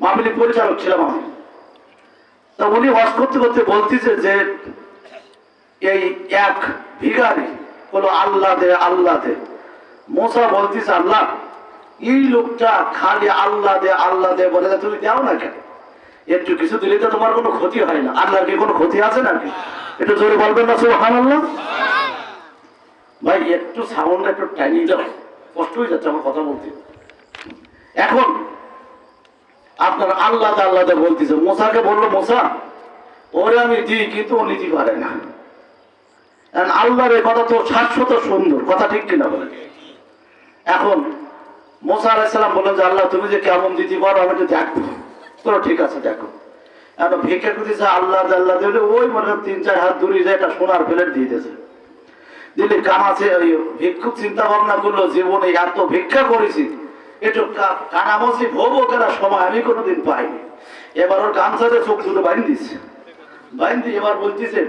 মাহফিলি পরিচালক ছিলাম আমি। তা উনি ওয়াজ করতে করতে বলতেছে যে, এই এক ভিগারি হলো আল্লাহ দে আল্লাহ দে। মোসা বলতিস আল্লাহ, এই লোকটা খালি আল্লাহ দে আল্লাহ দে বলে তুমি দাও না কেন? একটু কিছু দিলে তো তোমার কোনো ক্ষতি হয় না। আল্লাহর কি কোনো ক্ষতি আছে নাকি? একটু জোরে বলবেন না সোহান আল্লাহ ভাই, একটু সাউন্ড একটু টাইনি দাও। কষ্ট হয়ে যাচ্ছে আমার কথা বলতে। এখন আপনার আল্লাহ আল্লাহ বলতেছে। মোসাকে বলল, মোসা, ওরে আমি দিই, কিন্তু ও নিতে পারে না। আল্লাহর এই কথা তো শাশ্বত সুন্দর। কথা ঠিক কিনা বলেন এখন মোসা আলাইসালাম বললেন যে, আল্লাহ, তুমি যে কেমন দিতে পারো আমি তো দেখব ঠিক আছে, দেখো। এখন ভিক্ষা করতেছে আল্লাহ আল্লাহ দিলে ওই মনে তিন, চার হাত দূরে যায়, একটা সোনার প্লেট দিয়ে দিয়েছে। দিলে কামাছে, ওই ভিক্ষুক চিন্তা ভাবনা করল, জীবনে এত ভিক্ষা করেছি সময় আমি কোনোদিন পাইনি। এবার ওর চোখ দুটো এবার বলতেছে,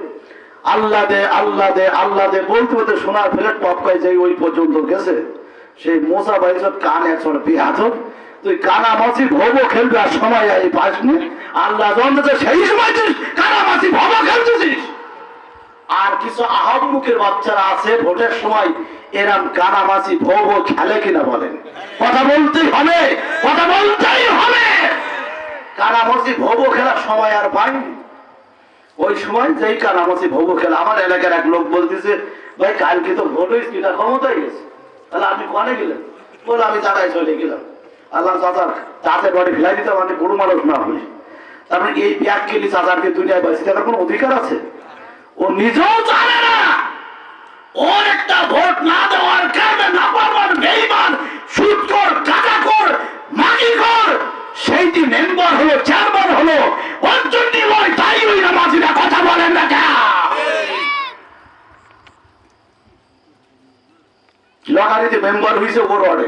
আল্লাহ দে আল্লাহ দে আল্লাহ দে। বলতে বলতে সোনার যাই ওই পর্যন্ত গেছে। সেই মোসা বাইসব কান একশো তুই কানামাছি ভোগও খেলবে আর সময় এই পাসনি আল্লাহ জানতে সেই সময় তুই কানামাছি ভোগও খেলতেছিস? আর কিছু আহম্মুখের বাচ্চারা আছে, ভোটের সময় এরাম কানামাছি ভোগ খেলে কিনা বলেন। কথা বলতেই হবে, কথা বলতেই হবে। কানামাছি ভোগ খেলার সময় আর পাইনি ওই সময় যেই কানামাছি ভোগ খেলা, আমার এলাকার এক লোক বলতেছে, ভাই, কালকে তো ভোট হয়েছে কিনা ক্ষমতায় গেছে। তাহলে আপনি কনে গেলেন? বলে, আমি জায়গায় চলে গেলাম। আল্লাহ চাচার তাতে বাড়ি ফেলাই দিতে মানে গরু মানুষ না হলে তারপরে এই ব্যাগ কেলি চাচারকে দুনিয়ায় বাঁচি থাকার কোনো অধিকার আছে? ও নিজেও জানে না। ওর একটা ভোট না দেওয়ার কারণে নাপারমান বেইমান সুদকর টাকাকর মাগিকর সেইটি মেম্বার হলো চেয়ারম্যান হলো, ওর জন্য ওই তাই ওই নামাজিরা কথা বলেন না কেন? লটারিতে মেম্বার হয়েছে ওর ওয়ার্ডে।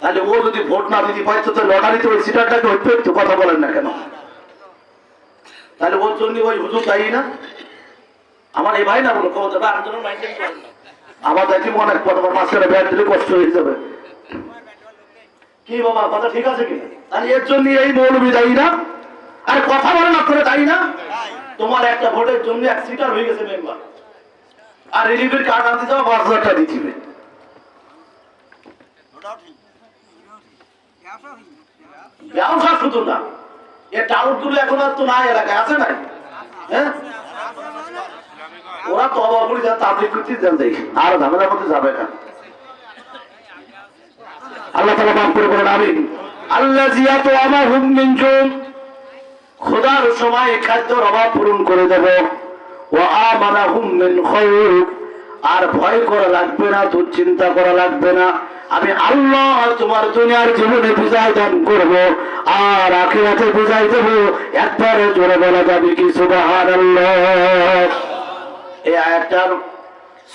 তাহলে ও যদি ভোট না দিতে পারতো, তো লটারিতে ওই সিটারটাকে কথা বলেন না কেন? তাহলে ওর জন্য ওই হুজুর দায়ী না? আমার এই ভাই না বলো ক্ষমতা বা আরেকজনের মাইন্ডেন করেন না। আমার দেখি মনে হয় তোমার মাঝখানে ব্যাট দিলে কষ্ট হয়ে যাবে। কি বাবা, কথা ঠিক আছে কি তাহলে এর জন্য এই মৌলবি দায়ী না? আর কথা বলে না করে দায়ী না? তোমার একটা ভোটের জন্য এক সিটার হয়ে গেছে মেম্বার আর রিলিফের কার্ড আনতে যাও, পাঁচ হাজার টাকা দিচ্ছিবে ব্যবসা শুধু না, এ টাউটগুলো এখন আর তো নাই, এলাকায় আছে নাই? হ্যাঁ? ওরা তো অবাক করে যান তাবলিগ করতে যান দেখি আর ঝামেলার মধ্যে যাবে না। আল্লাহ তালা মাফ করে বলেন আমি আল্লাহ জিয়া তো আমার হুম মিনজুম খোদার সময় খাদ্যর অভাব পূরণ করে দেব। ও আমানা হুম মিন খৈর আর ভয় করা লাগবে না, দুশ্চিন্তা করা লাগবে না। আমি আল্লাহ তোমার দুনিয়ার জীবনে বিজয় দান করব। আর আখিরাতে বিজয় দেব। একবারে জোরে বলা যাবে কি সুবহানাল্লাহ। এই আয়াতটার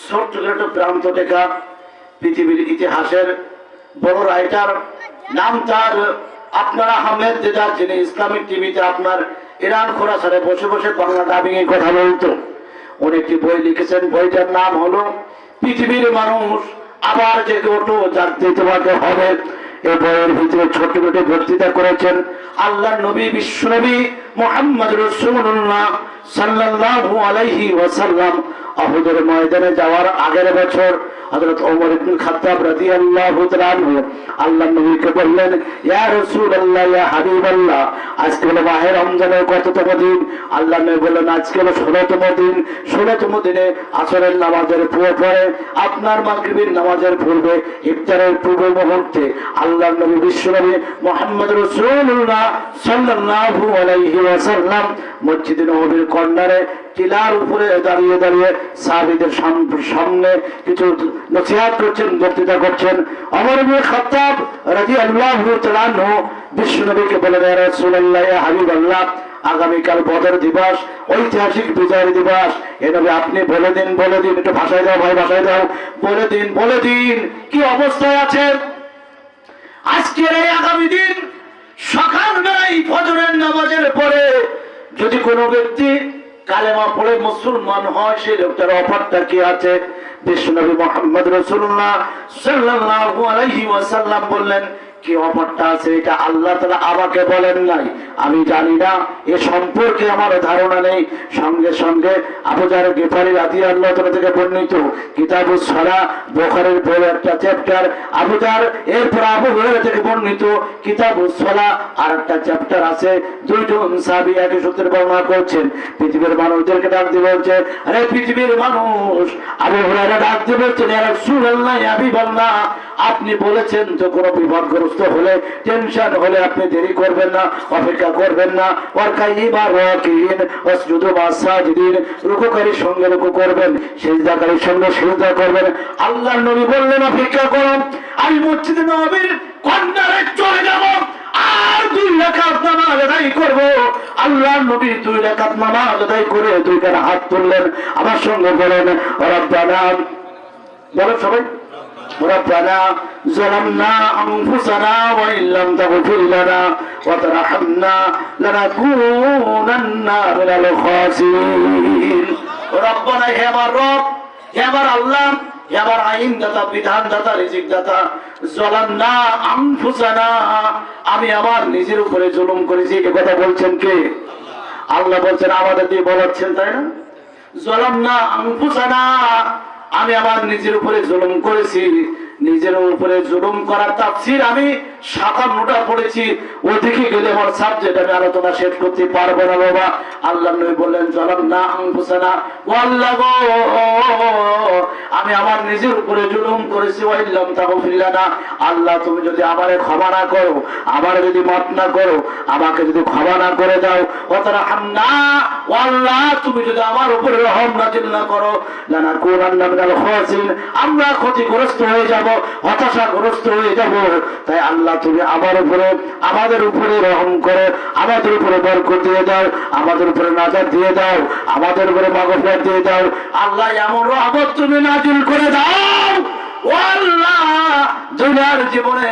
ছোট্ট ছোট প্রান্ত টেকা পৃথিবীর ইতিহাসের বড় রাইটার নাম তার আপনারা আহমেদ দেদার যিনি ইসলামিক টিভিতে আপনার ইরান খোরাসারে বসে বসে বাংলা ডাবিং এ কথা বলতো। উনি একটি বই লিখেছেন, বইটার নাম হলো, পৃথিবীর মানুষ আবার জেগে ওঠো, যার তোমাকে হবে। এই বইয়ের ভিতরে ছোট ছোট বক্তৃতা করেছেন আল্লাহ নবী, বিশ্ব নবী মোহাম্মদ রসুল্লাহ সাল্লাহ আলাইহি ওয়াসাল্লাম। অহুদের ময়দানে যাওয়ার আগের বছর আজকে আল্লাহ বললেন, আজকে নামাজের আপনার মাগরিবের নামাজের পূর্বে ইফতারের পূর্ব মুহূর্তে আল্লাহ নবী বিশ্বনবী মোহাম্মদ ওয়াসাল্লাম মসজিদে নববীর কর্নারে টিলার উপরে দাঁড়িয়ে দাঁড়িয়ে সাহাবীদের সাম- সামনে কিছু নসিহত করছেন, বক্তৃতা করছেন। অমর ইবনে খাত্তাব রাদিয়াল্লাহু তাআলা আনহু বিশ্বনবীকে বলেন ইয়া রাসূলুল্লাহ, ইয়া হাবিবাল্লাহ, আগামীকাল বদর দিবস, ঐতিহাসিক বিজয় দিবস। এভাবে আপনি বলে দিন বলে দিন, একটু ভাষায় দাও, ভাই, ভাষায় দাও। বলে দিন বলে দিন, কি অবস্থায় আছেন? আজকের এই আগামী দিন সকাল সকালবেলায় ফজরের নামাজের পরে যদি কোনো ব্যক্তি কালেমা পড়ে মুসলমান হয় সেই লোকটার অফারটা কি আছে? মোহাম্মদ রসুল্লাহ সাল্লাল্লাহু আলাইহি ওয়াসাল্লাম বললেন, কি অফারটা আছে? এটা আল্লাহ আমাকে বলেন নাই। আমি জানি না, এ সম্পর্কে আমার ধারণা নেই। সঙ্গে সঙ্গে আবুজার গেফারি রাতি আল্লাহ তালা থেকে বর্ণিত কিতাবু সরা বোখারের বড় একটা চ্যাপ্টার। আবুজার এরপর আবু হুরায়রা থেকে বর্ণিত কিতাবু সলা আর একটা চ্যাপ্টার আছে। দুইজন সাহাবী একই সূত্রে বর্ণনা করছেন, পৃথিবীর মানুষদেরকে ডাক দিয়ে বলছে আরে পৃথিবীর মানুষ! আবু ডাক দিয়ে বলছেন আপনি বলেছেন তো কোনো বিপদগ্রস্ত হলে, টেনশন হলে আপনি দেরি করবেন না, অপেক্ষা করবেন না। আল্লাহর নবী বললেন, অপেক্ষা করুন আমি মসজিদে নবীর কর্নারে চলে যাব। আর দুই রাকাত নামাজ আদায় করব আল্লাহর নবী দুই রাকাত নামাজ আদায় করে দুই কানে হাত তুললেন আমার সঙ্গে বলেন রব্বানা বলো সবাই ربنا ظلمنا أنفسنا وإن لم تغفر لنا وترحمنا لنكونن من الخاسرين ربنا হে আমার রব আমার আল্লাহ আমার আইন দাতা বিধান দাতা রিজিক দাতা জলান্না আনফুসানা, আমি আমার নিজের উপরে জুলুম করেছি, এ কথা বলছেন কে? আল্লাহ বলছেন, আমাদের দিয়ে বলাচ্ছেন, তাই না? জলান্না আনফুসানা, আমি আমার নিজের উপরে জুলুম করেছি, নিজের উপরে জুলুম করার তাফসির আমি সাতান্নটা পড়েছি ওদিকে গেলে আমার সাবজেক্ট আমি আলোচনা শেষ করতে পারব না বাবা। আল্লাহ নবী বললেন জলাম না আংফুসানা ও আল্লাহ গো, আমি আমার নিজের উপরে জুলুম করেছি ওয়াইল্লাম তাগফিরলা না আল্লাহ, তুমি যদি আমারে ক্ষমা না করো, আমার যদি মাফ না করো, আমাকে যদি ক্ষমা না করে দাও অতরা হান্না ও আল্লাহ, তুমি যদি আমার উপরে রহম নাজিল না করো লানা কুরান্না মিনাল খাসিন আমরা ক্ষতিগ্রস্ত হয়ে যাব, হতাশাগ্রস্ত হয়ে যাব। তাই আল্লাহ তুমি আমার উপরে, আমাদের উপরে রহম করে, আমাদের উপরে বরকত দিয়ে দাও, আমাদের উপরে নাজার দিয়ে দাও, আমাদের উপরে মাগফিরাত দিয়ে দাও। আল্লাহ এমন রহমত তুমি নাজিল করে দাও। ও আল্লাহ দুনিয়ার জীবনে